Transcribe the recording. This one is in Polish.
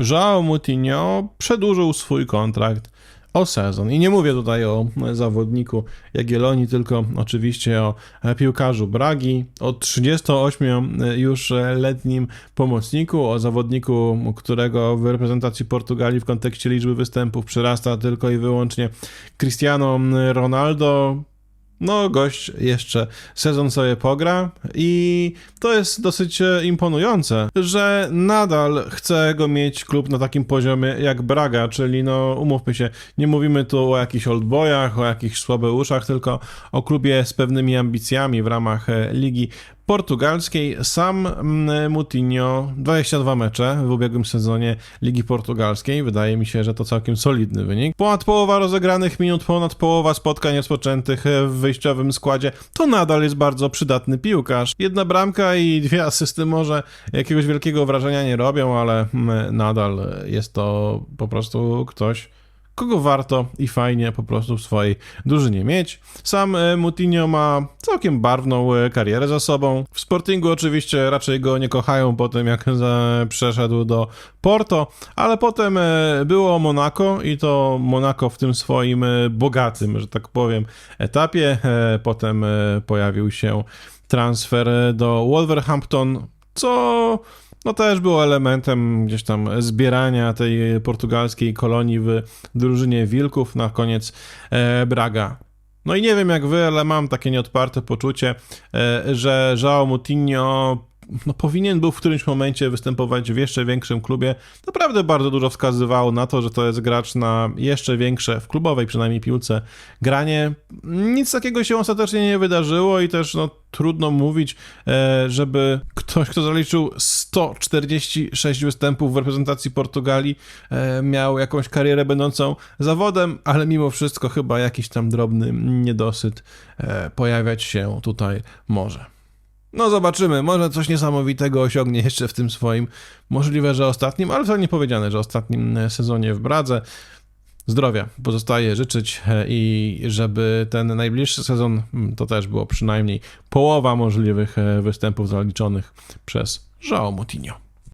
João Moutinho przedłużył swój kontrakt o sezon. I nie mówię tutaj o zawodniku Jagiellonii, tylko oczywiście o piłkarzu Bragi, o 38 już letnim pomocniku, o zawodniku, którego w reprezentacji Portugalii w kontekście liczby występów przyrasta tylko i wyłącznie Cristiano Ronaldo. No, gość jeszcze sezon sobie pogra i to jest dosyć e, imponujące, że nadal chce go mieć klub na takim poziomie jak Braga, czyli no umówmy się, nie mówimy tu o jakichś oldboyach, o jakichś słabeuszach, tylko o klubie z pewnymi ambicjami w ramach e, ligi portugalskiej. Sam mm, Moutinho 22 mecze w ubiegłym sezonie Ligi Portugalskiej. Wydaje mi się, że to całkiem solidny wynik. Ponad połowa rozegranych minut, ponad połowa spotkań rozpoczętych w wyjściowym składzie. To nadal jest bardzo przydatny piłkarz. Jedna bramka i dwie asysty może jakiegoś wielkiego wrażenia nie robią, ale mm, nadal jest to po prostu ktoś kogo warto i fajnie po prostu w swojej drużynie mieć. Sam e, Moutinho ma całkiem barwną e, karierę za sobą. W Sportingu oczywiście raczej go nie kochają po tym, jak przeszedł do Porto, ale potem e, było Monaco i to Monaco w tym swoim bogatym, że tak powiem, etapie. Potem pojawił się transfer do Wolverhampton, co no też było elementem gdzieś tam zbierania tej portugalskiej kolonii w drużynie Wilków, na koniec e, Braga. No i nie wiem jak wy, ale mam takie nieodparte poczucie, e, że João Moutinho no, powinien był w którymś momencie występować w jeszcze większym klubie. Naprawdę bardzo dużo wskazywało na to, że to jest gracz na jeszcze większe, w klubowej przynajmniej piłce, granie. Nic takiego się ostatecznie nie wydarzyło i też no, trudno mówić, e, żeby ktoś, kto zaliczył 146 występów w reprezentacji Portugalii, e, miał jakąś karierę będącą zawodem, ale mimo wszystko chyba jakiś tam drobny niedosyt e, pojawiać się tutaj może. No zobaczymy, może coś niesamowitego osiągnie jeszcze w tym swoim, możliwe, że ostatnim, ale wcale nie powiedziane, że ostatnim sezonie w Bradze. Zdrowia pozostaje życzyć e, i żeby ten najbliższy sezon mm, to też było przynajmniej połowa możliwych e, występów zaliczonych przez João Moutinho.